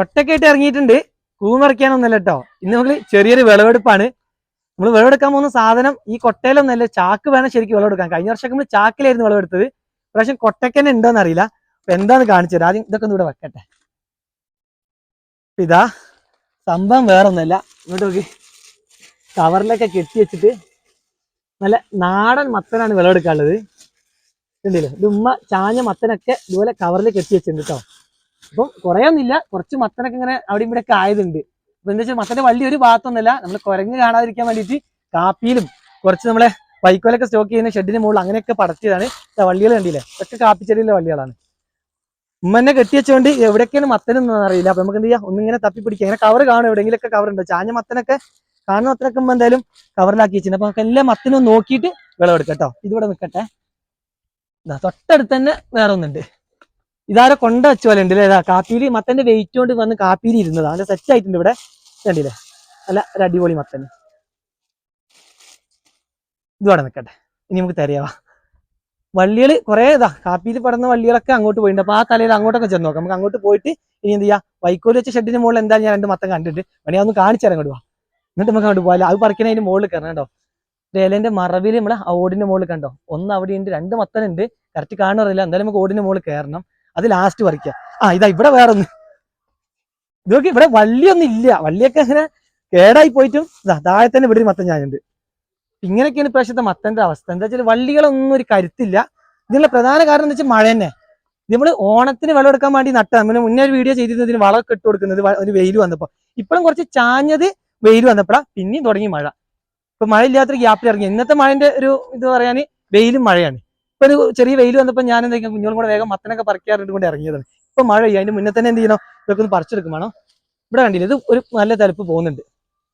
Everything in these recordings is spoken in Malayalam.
കൊട്ടൊക്കെ ആയിട്ട് ഇറങ്ങിയിട്ടുണ്ട് കൂമറിക്കാനൊന്നല്ല കേട്ടോ. ഇന്ന് നമുക്ക് ചെറിയൊരു വിളവെടുപ്പാണ്. നമ്മൾ വിളവെടുക്കാൻ പോകുന്ന സാധനം ഈ കൊട്ടയിലൊന്നല്ല ചാക്ക് വേണം ശരിക്കും വിളവെടുക്കാൻ. കഴിഞ്ഞ വർഷം നമ്മൾ ചാക്കിലായിരുന്നു വിളവെടുത്തത്. പ്രാവശ്യം കൊട്ടക്കന്നെ ഉണ്ടോന്ന് അറിയില്ല അപ്പൊ എന്താന്ന് കാണിച്ചു തരാം. ആദ്യം ഇതൊക്കെ ഒന്ന് ഇവിടെ വെക്കട്ടെ. ഇതാ സംഭവം വേറൊന്നല്ല ഇങ്ങോട്ട് നോക്കി. കവറിലൊക്കെ കെട്ടി വെച്ചിട്ട് നല്ല നാടൻ മത്തനാണ് വിളവെടുക്കാനുള്ളത്. കണ്ടില്ലേ? ഇത് ഉമ്മ ചാഞ്ഞ മത്തനൊക്കെ ഇതുപോലെ കവറിൽ കെട്ടി വെച്ചിട്ടുണ്ട് കേട്ടോ. അപ്പം കുറേ ഒന്നുമില്ല. കുറച്ച് മത്തനൊക്കെ ഇങ്ങനെ അവിടെ ഇവിടെ ഒക്കെ ആയതുണ്ട്. അപ്പൊ എന്താ വെച്ചാൽ മത്തന്റെ വള്ളി ഒരു ഭാഗത്തൊന്നുമല്ല. നമ്മൾ കുരങ്ങ് കാണാതിരിക്കാൻ വേണ്ടിയിട്ട് കാപ്പിയിലും കുറച്ച് നമ്മളെ വൈക്കോലൊക്കെ സ്റ്റോക്ക് ചെയ്യുന്ന ഷെഡിന് മുകളിൽ അങ്ങനെയൊക്കെ പടത്തിയതാണ് ദാ വള്ളികൾ കണ്ടില്ലേ? ഇതൊക്കെ കാപ്പിച്ചെടിയിലെ വള്ളികളാണ്. ഉമ്മ എന്നെ കെട്ടി വെച്ചുകൊണ്ട് എവിടെയൊക്കെയാണ് മത്തനൊന്നും അറിയില്ല. അപ്പൊ നമുക്ക് എന്ത് ചെയ്യാം? ഒന്നിങ്ങനെ തപ്പി പിടിക്കാം ഇങ്ങനെ കവർ കാണും എവിടെയെങ്കിലൊക്കെ കവർ ഉണ്ടോ? ചാഞ്ഞ മത്തനൊക്കെ കാണുന്ന അത്ര ഉമ്മ എന്തായാലും കവറിലാക്കി വെച്ചിട്ടുണ്ട്. അപ്പൊ നമുക്ക് എല്ലാ മത്തനും നോക്കിയിട്ട് വിളവെടുക്കാം കേട്ടോ. ഇതിവിടെ നിൽക്കട്ടെ തൊട്ടടുത്ത് തന്നെ വേറെ ഒന്നുണ്ട് ഇതാരോ കൊണ്ട വെച്ച പോലെ ഉണ്ട് അല്ലേ കാപ്പിയിൽ മത്തന്റെ വെയിറ്റ് കൊണ്ട് വന്ന് കാപ്പിയിൽ ഇരുന്നതാ. അതിന്റെ സെറ്റ് ആയിട്ടുണ്ട് ഇവിടെ. കണ്ടില്ലേ? അല്ല ഒരു അടിപൊളി മത്തൻ ഇതോടെ നിൽക്കട്ടെ ഇനി നമുക്ക് തരയാവാ. വള്ളികൾ കുറേ ഇതാ കാപ്പിയിൽ പടന്ന വള്ളികളൊക്കെ അങ്ങോട്ട് പോയിട്ടുണ്ട്. അപ്പൊ ആ തലയിൽ അങ്ങോട്ടൊക്കെ ചെന്ന് നോക്കാം. നമുക്ക് അങ്ങോട്ട് പോയിട്ട് ഇനി എന്ത് ചെയ്യാ? വൈക്കോൽ വെച്ച ഷെഡിന് മുകളിൽ എന്തായാലും ഞാൻ രണ്ട് മത്തം കണ്ടിട്ട് വേണമെങ്കിൽ ഒന്ന് കാണിച്ചു തരാം അങ്ങോട്ട് വാ. എന്നിട്ട് നമുക്ക് അങ്ങോട്ട് പോകാം അത് പറിക്കണതിന് മുകളിൽ കയറണം കേട്ടോ. രേലന്റെ മറവിൽ നമ്മളെ ആ ഓടിന്റെ മുകളിൽ കണ്ടോ? ഒന്ന് അവിടെ ഉണ്ട് രണ്ട് മത്തനുണ്ട്. കറക്റ്റ് കാണാറില്ല എന്തായാലും നമുക്ക് ഓടിന്റെ മുകളിൽ കയറണം. അത് ലാസ്റ്റ് പറിക്കുക ആ ഇതാ ഇവിടെ വേറെ ഒന്ന് ഇതൊക്കെ ഇവിടെ വള്ളിയൊന്നും ഇല്ല. വള്ളിയൊക്കെ അങ്ങനെ കേടായി പോയിട്ടും ഇതാ താഴെ തന്നെ ഇവിടെ ഒരു മത്തൻ ഞാനുണ്ട് ഇങ്ങനെയൊക്കെയാണ് ഇപ്രാവശ്യത്തെ മത്തന്റെ അവസ്ഥ. എന്താ വെച്ചാൽ വള്ളികളൊന്നും ഒരു കരുത്തില്ല. ഇതിനുള്ള പ്രധാന കാരണം എന്താ വെച്ചാൽ മഴ തന്നെ. നമ്മൾ ഓണത്തിന് വിളവെടുക്കാൻ വേണ്ടി നട്ട നമ്മൾ മുന്നേ ഒരു വീഡിയോ ചെയ്തിരുന്നതിന് വളമൊക്കെ ഇട്ട് കൊടുക്കുന്നത് ഒരു വെയിൽ വന്നപ്പോൾ ഇപ്പോഴും കുറച്ച് ചാഞ്ഞത് വെയിൽ വന്നപ്പോഴാണ് പിന്നെയും തുടങ്ങി മഴ. ഇപ്പൊ മഴ ഇല്ലാത്ത ഗ്യാപ്പിൽ ഇറങ്ങി. ഇന്നത്തെ മഴന്റെ ഒരു ഇത് പറയാൻ വെയിലും മഴയാണ്. ഇപ്പൊ ഒരു ചെറിയ വെയിൽ വന്നപ്പോൾ ഞാൻ എന്താ കുഞ്ഞോളും കൂടെ വേഗം മത്തനൊക്കെ പറിക്കാറുണ്ട് കൊണ്ട് ഇറങ്ങിയതാണ്. ഇപ്പൊ മഴ പെയ്യും അതിന്റെ മുന്നേ തന്നെ എന്ത് ചെയ്യണം ഇതൊക്കെ ഒന്ന് പറിച്ചെടുക്കും വേണം. ഇവിടെ കണ്ടില്ല ഇത് ഒരു നല്ല തലപ്പ് പോകുന്നുണ്ട്.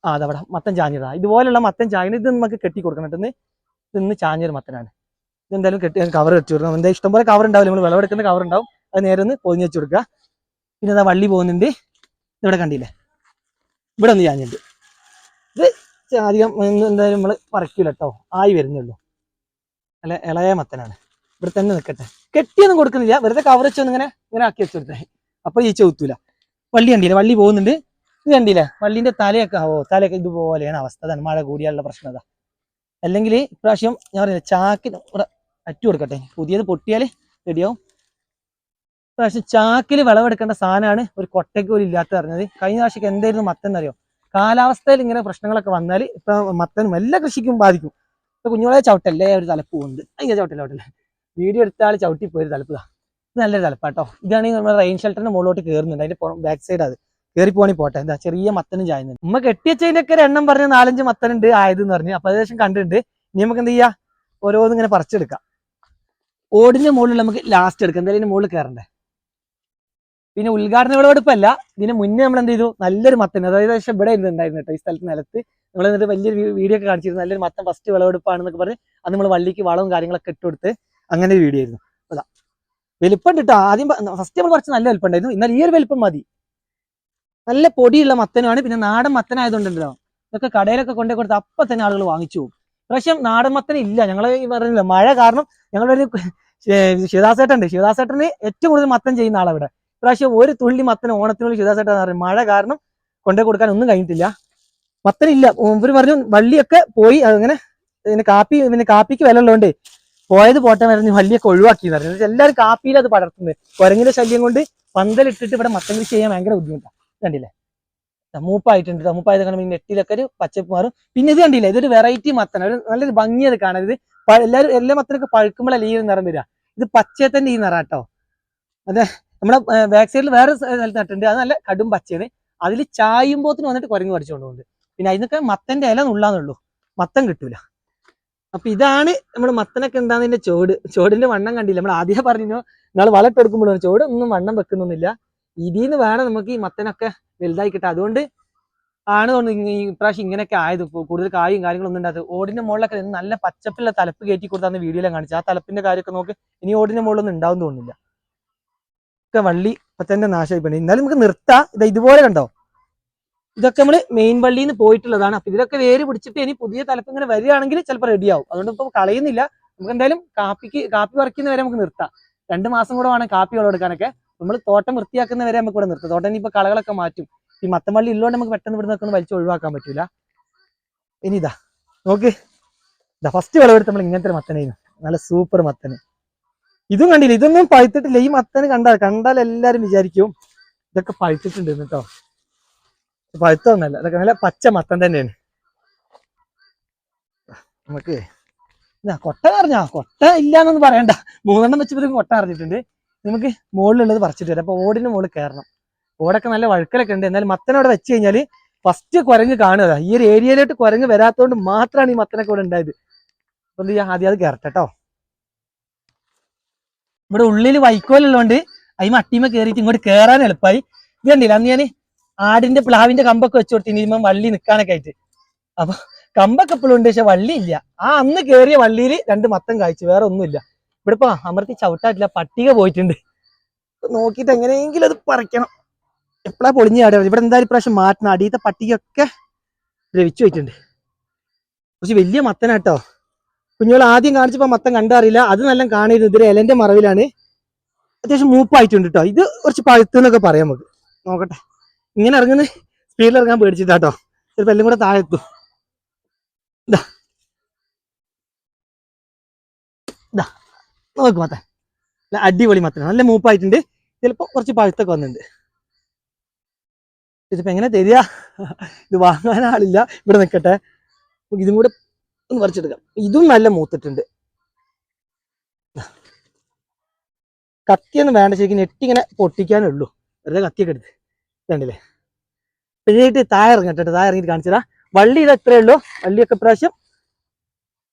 ആ അതവിടെ മത്തൻ ചാഞ്ഞതാ. ഇതുപോലുള്ള മത്തൻ ചാഞ്ഞത് ഇത് നമുക്ക് കെട്ടി കൊടുക്കണം ഇത് ഇന്ന് ചാഞ്ഞൊരു മത്തനാണ്. ഇതെന്തായാലും കെട്ടി കവർ കെട്ടി കൊടുക്കണം. എന്താ ഇഷ്ടംപോലെ കവർ ഉണ്ടാവില്ല? നമ്മൾ വിളവെടുക്കുന്ന കവർ ഉണ്ടാവും. അത് നേരെ ഒന്ന് പൊതിഞ്ഞ് വെച്ച് കൊടുക്കുക. പിന്നെ എന്താ വള്ളി പോകുന്നുണ്ട്. ഇവിടെ കണ്ടില്ലേ? ഇവിടെ ഒന്ന് ചാഞ്ഞുണ്ട് ഇത് അധികം എന്തായാലും നമ്മൾ പറിക്കില്ല കേട്ടോ. ആയി വരുന്നുള്ളൂ. അല്ല ഇളയ മത്തനാണ്. ഇവിടെ തന്നെ നിൽക്കട്ടെ കെട്ടിയൊന്നും കൊടുക്കുന്നില്ല. വെറുതെ കവർ വെച്ചൊന്നും ഇങ്ങനെ ഇങ്ങനെ ആക്കി വെച്ച് കൊടുത്തേ. അപ്പൊ ഈ ചവിത്തൂല. വള്ളി കണ്ടില്ലേ? വള്ളി പോകുന്നുണ്ട്. ഇത് കണ്ടില്ലേ? വള്ളിന്റെ തലയൊക്കെ ആവോ തലയൊക്കെ ഇതുപോലെയാണ് അവസ്ഥ. തന്നെ മഴ കൂടിയാലുള്ള പ്രശ്നം അതാ. അല്ലെങ്കിൽ ഇപ്രാവശ്യം ഞാൻ പറയുന്നത് ചാക്കിന് ഇവിടെ അറ്റു കൊടുക്കട്ടെ. പുതിയത് പൊട്ടിയാൽ റെഡിയാവും ഇപ്രാവശ്യം ചാക്കിൽ വിളവെടുക്കേണ്ട സാധനമാണ് ഒരു കൊട്ടയ്ക്ക് പോലും ഇല്ലാത്ത പറഞ്ഞത്. കഴിഞ്ഞ പ്രാവശ്യം എന്തായിരുന്നു മത്തൻ എന്നറിയോ? കാലാവസ്ഥയിൽ ഇങ്ങനെ പ്രശ്നങ്ങളൊക്കെ വന്നാൽ ഇപ്പൊ മത്തനും എല്ലാ കൃഷിക്കും ബാധിക്കും. ഇപ്പൊ കുഞ്ഞുങ്ങളെ ചവിട്ടല്ലേ ഒരു തലപ്പ് പോകുന്നുണ്ട് അയ്യോ ചവിട്ടല്ലേ ചവിട്ടല്ലേ. വീഡിയോ എടുത്ത ആൾ ചവിട്ടി പോയൊരു തലപ്പതാ. ഇതാ. നല്ലൊരു തലപ്പാട്ടോ. ഇതാണെങ്കിൽ നമ്മുടെ റെയിൻ ഷെൽട്ടറിന്റെ മുകളിലോട്ട് കയറുന്നുണ്ട് അതിന്റെ ബാക്ക് സൈഡ് അത്. കയറി പോകണി പോട്ടെ. എന്താ ചെറിയ മത്തനും ചായുന്നുണ്ട് ഉമ്മ കെട്ടിയച്ചതിന്റെ ഒക്കെ എണ്ണം പറഞ്ഞ നാലഞ്ച് മത്തനുണ്ട് ആയത് എന്ന് പറഞ്ഞു. അപ്പൊ ഏകദേശം കണ്ടിട്ടുണ്ട്. ഇനി നമുക്ക് എന്ത് ചെയ്യാ? ഓരോന്നും ഇങ്ങനെ പറിച്ചെടുക്കാം. ഓടിന്റെ മുകളിൽ നമുക്ക് ലാസ്റ്റ് എടുക്കാം. എന്തായാലും മുകളിൽ കയറണ്ടേ പിന്നെ ഉദ്ഘാടന വിളവെടുപ്പല്ല. ഇതിന് മുന്നേ നമ്മൾ എന്ത് ചെയ്തു? നല്ലൊരു മത്തൻ അതായത് ഇവിടെ ഇരുന്നുണ്ടായിരുന്നു കേട്ടോ ഈ സ്ഥലത്ത് നിലത്ത്. നമ്മൾ എന്നിട്ട് വലിയൊരു വീഡിയോ ഒക്കെ കാണിച്ചിരുന്നു. നല്ലൊരു മത്തൻ ഫസ്റ്റ് വിളവെടുപ്പാണെന്നൊക്കെ പറഞ്ഞ് അന്ന് നമ്മൾ വള്ളിക്ക് വളവും കാര്യങ്ങളൊക്കെ ഇട്ട് കൊടുത്ത് അങ്ങനെ ഒരു വീഡിയോ ആയിരുന്നു. അതാ. വലിപ്പം ഉണ്ട് ആദ്യം ഫസ്റ്റ് നമ്മൾ കുറച്ച് നല്ല വലിപ്പം ഉണ്ടായിരുന്നു എന്നാൽ ഈ ഒരു വലിപ്പം മതി. നല്ല പൊടിയുള്ള മത്തനുമാണ്. പിന്നെ നാടൻ മത്തനായതുകൊണ്ടല്ലോ ഇതൊക്കെ കടയിലൊക്കെ കൊണ്ടേ കൊടുത്ത് അപ്പൊ തന്നെ ആളുകൾ വാങ്ങിച്ചു പോകും. നാടൻ മത്തൻ ഇല്ല. ഞങ്ങൾ പറഞ്ഞില്ല മഴ കാരണം ഞങ്ങളുടെ ഞങ്ങളൊരു ശിവദാസേട്ടുണ്ട് ശിവദാസേട്ടന് ഏറ്റവും കൂടുതൽ മത്തൻ ചെയ്യുന്ന ആളവിടെ പ്രാവശ്യം ഒരു തുള്ളി മത്തൻ ഓണത്തിനുള്ളിൽ ശിവദാസേട്ടൻ പറയും മഴ കാരണം കൊണ്ടേ കൊടുക്കാൻ ഒന്നും കഴിഞ്ഞിട്ടില്ല. മത്തനില്ല. ഇവർ പറഞ്ഞു വള്ളിയൊക്കെ പോയി അങ്ങനെ പിന്നെ കാപ്പി പിന്നെ കാപ്പിക്ക് വില ഉള്ളതുകൊണ്ട് പോയത് പോട്ടെ പറഞ്ഞു വള്ളിയൊക്കെ ഒഴിവാക്കി പറഞ്ഞു. എന്നുവെച്ചാൽ എല്ലാവരും കാപ്പിയിൽ അത് പടർത്തുന്നത് കുരങ്ങിന്റെ ശല്യം കൊണ്ട് പന്തലിട്ടിട്ട് ഇവിടെ മത്തൻ കൃഷി ചെയ്യാൻ ഭയങ്കര ബുദ്ധിമുട്ടാണ് കണ്ടില്ലേ? തമ്മൂപ്പായിട്ടുണ്ട് മൂപ്പായിട്ടുണ്ട് ദാ മൂപ്പായത് കാണുമ്പോൾ ഈ നെറ്റിലൊക്കെ ഒരു പച്ചപ്പ് മാറും. പിന്നെ ഇത് കണ്ടില്ല? ഇതൊരു വെറൈറ്റി മത്തന. ഒരു നല്ലൊരു ഭംഗിയത് കാണാൻ. ഇത് എല്ലാവരും എല്ലാ മത്തനൊക്കെ പഴുക്കുമ്പോഴല്ലേ ഈ നിറം വരിക. ഇത് പച്ചയത്തിന്റെ ഈ നിറം അതെ. നമ്മുടെ ബാക്ക് സൈഡിൽ വേറെ സ്ഥലത്ത് നട്ടുണ്ട് അത് നല്ല കടും പച്ചയാണ്. അതിൽ ചായുമ്പോത്തിന് വന്നിട്ട് കുരങ്ങ് പഠിച്ചുകൊണ്ടുണ്ട് പിന്നെ അതിനൊക്കെ മത്തന്റെ ഇല നുള്ളാന്നുള്ളൂ. മത്തം കിട്ടൂല. അപ്പൊ ഇതാണ് നമ്മൾ മത്തനൊക്കെ എന്താന്നതിന്റെ ചോട്. ചോടിന്റെ വണ്ണം കണ്ടില്ല? നമ്മൾ ആദ്യം പറഞ്ഞു നിങ്ങൾ വളട്ടെടുക്കുമ്പോഴാണ് ചോട് ഒന്നും വണ്ണം വെക്കുന്നൊന്നുമില്ല. ഇതിന്ന് വേണം നമുക്ക് ഈ മത്തനൊക്കെ വലുതായി കിട്ടാം അതുകൊണ്ട് ആണ് തോന്നുന്നു ഈ ഇപ്രാവശ്യം ഇങ്ങനെയൊക്കെ ആയത്. കൂടുതൽ കായും കാര്യങ്ങളൊന്നും ഉണ്ടാകും ഓടിന്റെ മുകളിലൊക്കെ നല്ല പച്ചപ്പുള്ള തലപ്പ് കയറ്റി കൊടുത്താന്ന് വീഡിയോയിലും കാണിച്ചു. ആ തലപ്പിന്റെ കാര്യമൊക്കെ നോക്ക് ഇനി ഓടിന്റെ മുകളിലൊന്നും ഉണ്ടാവും തോന്നുന്നില്ല. ഒക്കെ വള്ളി ഇപ്പൊ തന്നെ നാശമായി പോയി എന്നാലും നമുക്ക് നിർത്താം. ഇത് ഇതുപോലെ കണ്ടോ? ഇതൊക്കെ നമ്മൾ മെയിൻ പള്ളിയിൽ നിന്ന് പോയിട്ടുള്ളതാണ്. അപ്പൊ ഇതിലൊക്കെ വേര് പിടിച്ചിട്ട് ഇനി പുതിയ തലപ്പ് ഇങ്ങനെ വരികയാണെങ്കിൽ ചിലപ്പോൾ റെഡിയാവും അതുകൊണ്ട് ഇപ്പൊ കളയുന്നില്ല. നമുക്ക് എന്തായാലും കാപ്പിക്ക് കാപ്പി പറിക്കുന്ന വരെ നമുക്ക് നിർത്താം. രണ്ട് മാസം കൂടെ വേണം കാപ്പി വിളവെടുക്കാനൊക്കെ നമ്മൾ തോട്ടം വൃത്തിയാക്കുന്നവരെ നമുക്ക് ഇവിടെ നിർത്താം. തോട്ടം ഇനിയിപ്പോ കളകളൊക്കെ മാറ്റും. ഈ മത്തമ്പള്ളി ഉള്ളതുകൊണ്ട് നമുക്ക് പെട്ടെന്ന് ഇവിടെ നിൽക്കുന്ന വലിച്ചു ഒഴിവാക്കാൻ പറ്റൂല. ഇനി ഇതാ നോക്ക്. ഇതാ ഫസ്റ്റ് വിളവെടുത്ത് നമ്മൾ ഇങ്ങനത്തെ ഒരു മത്തനായിരുന്നു നല്ല സൂപ്പർ മത്തന്. ഇതും കണ്ടില്ല? ഇതൊന്നും പഴുത്തിട്ടില്ല. ഈ മത്തന് കണ്ടാൽ കണ്ടാൽ എല്ലാരും വിചാരിക്കും ഇതൊക്കെ പഴുത്തിട്ടുണ്ട് കേട്ടോ പഴുത്തൊന്നല്ല ഇതൊക്കെ നല്ല പച്ച മത്തൻ തന്നെയാണ്. നമുക്ക് കൊട്ട അറിഞ്ഞാ കൊട്ട ഇല്ലാന്നൊന്നും പറയണ്ട. മൂന്നെണ്ണം വെച്ചപ്പോഴും കൊട്ട അറിഞ്ഞിട്ടുണ്ട് നമുക്ക് മുകളിലുള്ളത് പറിച്ചിട്ട് വരാം. അപ്പൊ ഓടിന് മുകളിൽ കയറണം. ഓടൊക്കെ നല്ല വഴുക്കലൊക്കെ ഉണ്ട്. എന്നാലും മത്തനവിടെ വെച്ച് കഴിഞ്ഞാൽ ഫസ്റ്റ് കുരങ്ങ് കാണുക. ഈ ഒരു ഏരിയയിലോട്ട് കുരങ്ങ് വരാത്തോണ്ട് മാത്രമാണ് ഈ മത്തനൊക്കെ ഇവിടെ ഉണ്ടായത്. അപ്പൊ എന്ത് ചെയ്യാം? ആദ്യം അത് കയറട്ടെ കേട്ടോ ഇവിടെ ഉള്ളിൽ വൈക്കോലുള്ളതുകൊണ്ട് അതിമ അട്ടിമ കയറിയിട്ട് ഇങ്ങോട്ട് കയറാൻ എളുപ്പമായി ഇത് കണ്ടില്ല? അന്ന് ഞാൻ ആടിന്റെ പ്ലാവിന്റെ കമ്പൊക്കെ വെച്ച് കൊടുത്തു ഇനിയുമ്പോ വള്ളി നിൽക്കാനൊക്കെ ആയിട്ട്. അപ്പൊ കമ്പൊക്കെ ഇപ്പോഴും ഉണ്ട് പക്ഷെ വള്ളി ഇല്ല. ആ അന്ന് കയറിയ വള്ളിയിൽ രണ്ട് മത്തം കായ്ച്ചു വേറെ ഒന്നുമില്ല ഇവിടെ ഇപ്പൊ അമർത്തി ചവിട്ടാട്ടില്ല പട്ടിക പോയിട്ടുണ്ട്. നോക്കിട്ട് എങ്ങനെയെങ്കിലും അത് പറിക്കണം. എപ്പോഴാ പൊളിഞ്ഞ ചാടുക? ഇവിടെ എന്തായാലും ഇപ്രാവശ്യം മാറ്റണം. അടിയത്തെ പട്ടികയൊക്കെ ദ്രവിച്ചു പോയിട്ടുണ്ട്. കുറച്ച് വലിയ മത്തനാട്ടോ. കുഞ്ഞുങ്ങൾ ആദ്യം കാണിച്ചപ്പോ മത്തം കണ്ടറിയില്ല അത് നല്ല കാണരുത് ഇതിൽ ഇലന്റെ മറവിലാണ്. അത്യാവശ്യം മൂപ്പായിട്ടുണ്ട് കേട്ടോ ഇത് കുറച്ച് പഴുത്തെന്നൊക്കെ പറയാം നമുക്ക്. നോക്കട്ടെ. ഇങ്ങനെ ഇറങ്ങുന്ന സ്പീഡിൽ ഇറങ്ങാൻ പേടിച്ചിട്ടാട്ടോ ചിലപ്പോൾ എല്ലാം കൂടെ താഴെ എത്തും. ഇതാ ഇതാ നല്ല അടിപൊളി മത്തൻ നല്ല മൂപ്പായിട്ടുണ്ട്. ചിലപ്പോൾ കുറച്ച് പഴുത്തൊക്കെ വന്നിട്ടുണ്ട്. ഇതിപ്പോ എങ്ങനെ തരിക? ഇത് വാങ്ങാൻ ആളില്ല. ഇവിടെ നിൽക്കട്ടെ ഇതും കൂടെ ഒന്ന് പറിച്ചെടുക്കാം. ഇതും നല്ല മൂത്തിട്ടുണ്ട്. കത്തിയൊന്നും വേണ്ട. ശരിക്കും ഇങ്ങനെ പൊട്ടിക്കാനേ ഉള്ളൂ. വെറുതെ കത്തിയൊക്കെ എടുത്ത്. കണ്ടില്ലേ? പിന്നീട് താഴെ ഇറങ്ങട്ടെ താഴെ ഇറങ്ങിയിട്ട് കാണിച്ചതാ വള്ളി ഇത് എത്രയേ ഉള്ളൂ? വള്ളിയൊക്കെ പ്രാവശ്യം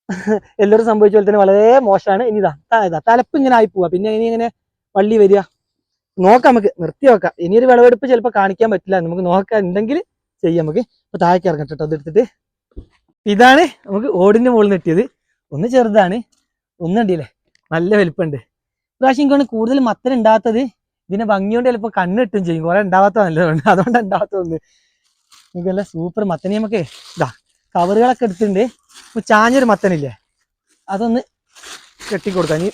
എല്ലാവരും സംഭവിച്ച പോലെ തന്നെ വളരെ മോശമാണ്. ഇനി ഇതാ ഇതാ തലപ്പ് ഇങ്ങനെ ആയി പോവാ. പിന്നെ ഇനി ഇങ്ങനെ വള്ളി വരിക. നോക്കാം നമുക്ക് നിർത്തി നോക്കാം. ഇനി ഒരു വിളവെടുപ്പ് ചിലപ്പോൾ കാണിക്കാൻ പറ്റില്ല. നമുക്ക് നോക്കാൻ ഉണ്ടെങ്കിൽ ചെയ്യാം നമുക്ക്. ഇപ്പൊ താഴേക്ക് ഇറങ്ങട്ടെ അതെടുത്തിട്ട് ഇതാണ് നമുക്ക് ഓടിന്റെ മുകളിൽ നെട്ടിയത് ഒന്ന് ചെറുതാണ്. ഒന്നുണ്ടല്ലേ നല്ല വലിപ്പമുണ്ട്. ഇപ്രാവശ്യം എനിക്കാണ് കൂടുതൽ മത്തൻ ഉണ്ടാകാത്തത് ഇതിനെ ഭംഗിയോണ്ട് ചിലപ്പോൾ കണ്ണിട്ടും ചെയ്യും. കുറെ ഉണ്ടാവാത്ത അതുകൊണ്ട് ഉണ്ടാവാത്തതുണ്ട് നമുക്ക് നല്ല സൂപ്പർ മത്തനെ നമുക്ക് ഇതാ കവറുകളൊക്കെ എടുത്തിട്ടുണ്ട്. ഇപ്പൊ ചാഞ്ഞൊരു മത്തനില്ലേ? അതൊന്ന് കെട്ടിക്കൊടുക്കാം. ഇനി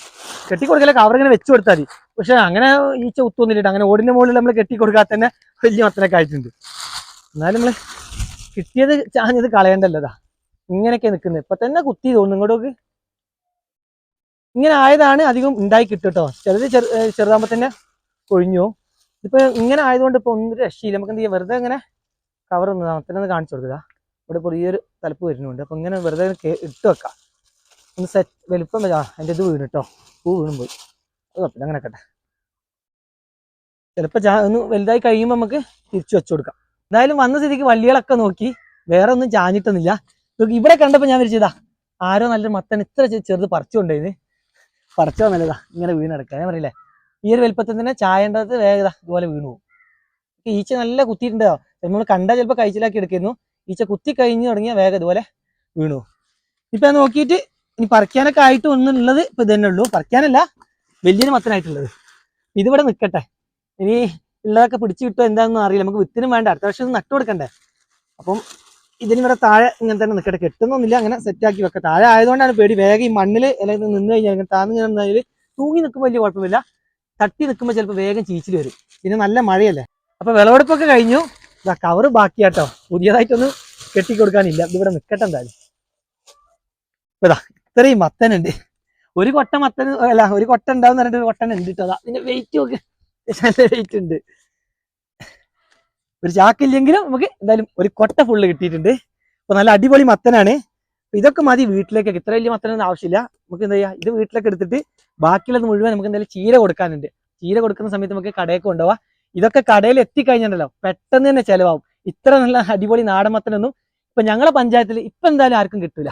കെട്ടിക്കൊടുക്കല കവർ ഇങ്ങനെ വെച്ചു കൊടുത്താൽ മതി. പക്ഷെ അങ്ങനെ ഈച്ച ഉത്തൊന്നില്ലിട്ട് അങ്ങനെ ഓടിന്റെ മുകളിൽ നമ്മൾ കെട്ടിക്കൊടുക്കാതെ തന്നെ വലിയ മത്തനൊക്കെ ആയിട്ടുണ്ട്. എന്നാലും നമ്മൾ കിട്ടിയത് ചാഞ്ഞത് കളയേണ്ടല്ലതാ. ഇങ്ങനെയൊക്കെ നിൽക്കുന്നത്. ഇപ്പൊ തന്നെ കുത്തി തോന്നുന്നു. ഇങ്ങോട്ടൊക്കെ ഇങ്ങനെ ആയതാണ് അധികം ഉണ്ടായി കിട്ടും കേട്ടോ. ചിലത് ചെറു ചെറുതാകുമ്പോ തന്നെ കൊഴിഞ്ഞു ഇപ്പൊ ഇങ്ങനെ ആയതുകൊണ്ട് ഇപ്പൊ ഒന്നും രക്ഷയില്ല. നമുക്ക് എന്ത് ചെയ്യാം? വെറുതെ ഇങ്ങനെ കവർ ഒന്ന് അത്രയൊന്ന് കാണിച്ചു കൊടുക്കുക ഇവിടെ ഇപ്പോൾ ഈ ഒരു തലപ്പ് വരുന്നുണ്ട്. അപ്പൊ ഇങ്ങനെ വെറുതെ ഇട്ട് വെക്കാം. ഒന്ന് സെറ്റ് വലുപ്പം വരാ അതിന്റെ ഇത് വീണ് കേട്ടോ പൂ വീണും പോയി. അത് കുഴപ്പമില്ല അങ്ങനെ കട്ടെ ചിലപ്പോൾ ഒന്ന് വലുതായി കഴിയുമ്പോൾ നമുക്ക് തിരിച്ചു വെച്ചു കൊടുക്കാം. എന്തായാലും വന്ന സ്ഥിതിക്ക് വള്ളികളൊക്കെ നോക്കി. വേറെ ഒന്നും ചാഞ്ഞിട്ടൊന്നുമില്ല. നോക്കി ഇവിടെ കണ്ടപ്പോൾ ഞാൻ വിരിച്ചതാ ആരോ നല്ലൊരു മത്തൻ ഇത്ര ചെറുത് പറിച്ചു കൊണ്ടുപോയിന് പറിച്ചോ നല്ലതാ. ഇങ്ങനെ വീണ് കിടക്കുക ഞാൻ പറയില്ലേ ഈ ഒരു വലുപ്പത്തിൽ തന്നെ ചായേണ്ടത് വേഗത ഇതുപോലെ വീണു പോകും ഈച്ച നല്ല കുത്തിയിട്ടുണ്ടാവും നമ്മൾ കണ്ടാൽ ചിലപ്പോൾ കഴിച്ചിലാക്കി എടുക്കുന്നു. ഈച്ച കുത്തി കഴിഞ്ഞ് തുടങ്ങിയ വേഗം ഇതുപോലെ വീണു ഇപ്പം നോക്കിയിട്ട് ഇനി പറിക്കാനൊക്കെ ആയിട്ട് ഒന്നുള്ളത് ഇപ്പം ഇതന്നെ ഉള്ളൂ. പറിക്കാനല്ല വലിയൊരു മത്തനായിട്ടുള്ളത്. ഇതിവിടെ നിൽക്കട്ടെ ഇനി ഉള്ളതൊക്കെ പിടിച്ചു കിട്ടുമോ എന്താണെന്ന് അറിയില്ല. നമുക്ക് വിത്തിനും വേണ്ട. അടുത്ത വർഷം നട്ടു കൊടുക്കണ്ടേ? അപ്പം ഇതിനിവിടെ താഴെ ഇങ്ങനെ തന്നെ നിൽക്കട്ടെ കെട്ടുന്നൊന്നുമില്ല. അങ്ങനെ സെറ്റാക്കി വെക്കാം. താഴെ ആയതുകൊണ്ടാണ് പേടി. വേഗം ഈ മണ്ണിൽ അല്ലെങ്കിൽ നിന്ന് കഴിഞ്ഞാൽ താന്ന് ഇങ്ങനെ തൂങ്ങി നിൽക്കുമ്പോൾ വലിയ കുഴപ്പമില്ല തട്ടി നിൽക്കുമ്പോൾ ചിലപ്പോൾ വേഗം ചീച്ചിൽ വരും. പിന്നെ നല്ല മഴയല്ലേ? അപ്പോൾ വിളവെടുപ്പൊക്കെ കഴിഞ്ഞു. ഇതാ കവറ് ബാക്കിയാട്ടോ. പുതിയതായിട്ടൊന്നും കെട്ടിക്കൊടുക്കാനില്ല. ഇതിവിടെ നിൽക്കട്ടെ എന്തായാലും. ഇതാ ഇത്രയും മത്തനുണ്ട്. ഒരു കൊട്ട മത്തൻ അല്ല ഒരു കൊട്ട ഉണ്ടാവും പറഞ്ഞിട്ട് ഒരു കൊട്ടൻ ഉണ്ട് കേട്ടോ. അതാ അതിന്റെ വെയിറ്റ് ഒക്കെ നല്ല വെയിറ്റ് ഉണ്ട്. ഒരു ചാക്കില്ലെങ്കിലും നമുക്ക് എന്തായാലും ഒരു കൊട്ട ഫുള്ള് കിട്ടിയിട്ടുണ്ട്. അപ്പോൾ നല്ല അടിപൊളി മത്തനാണ്. ഇതൊക്കെ മതി വീട്ടിലേക്കൊക്കെ ഇത്ര വലിയ മത്തനൊന്നും ആവശ്യമില്ല. നമുക്ക് എന്താ ചെയ്യുക ഇത് വീട്ടിലേക്ക് എടുത്തിട്ട് ബാക്കിയുള്ളത് മുഴുവൻ നമുക്ക് എന്തായാലും ചീര കൊടുക്കാനുണ്ട്. ചീര കൊടുക്കുന്ന സമയത്ത് നമുക്ക് കടയിൽ കൊണ്ടുപോവാം. ഇതൊക്കെ കടയിൽ എത്തിക്കഴിഞ്ഞിട്ടുണ്ടല്ലോ പെട്ടെന്ന് തന്നെ ചിലവാകും. ഇത്ര നല്ല അടിപൊളി നാടൻ മത്തനൊന്നും ഇപ്പൊ ഞങ്ങളെ പഞ്ചായത്തിൽ ഇപ്പൊ എന്തായാലും ആർക്കും കിട്ടൂല.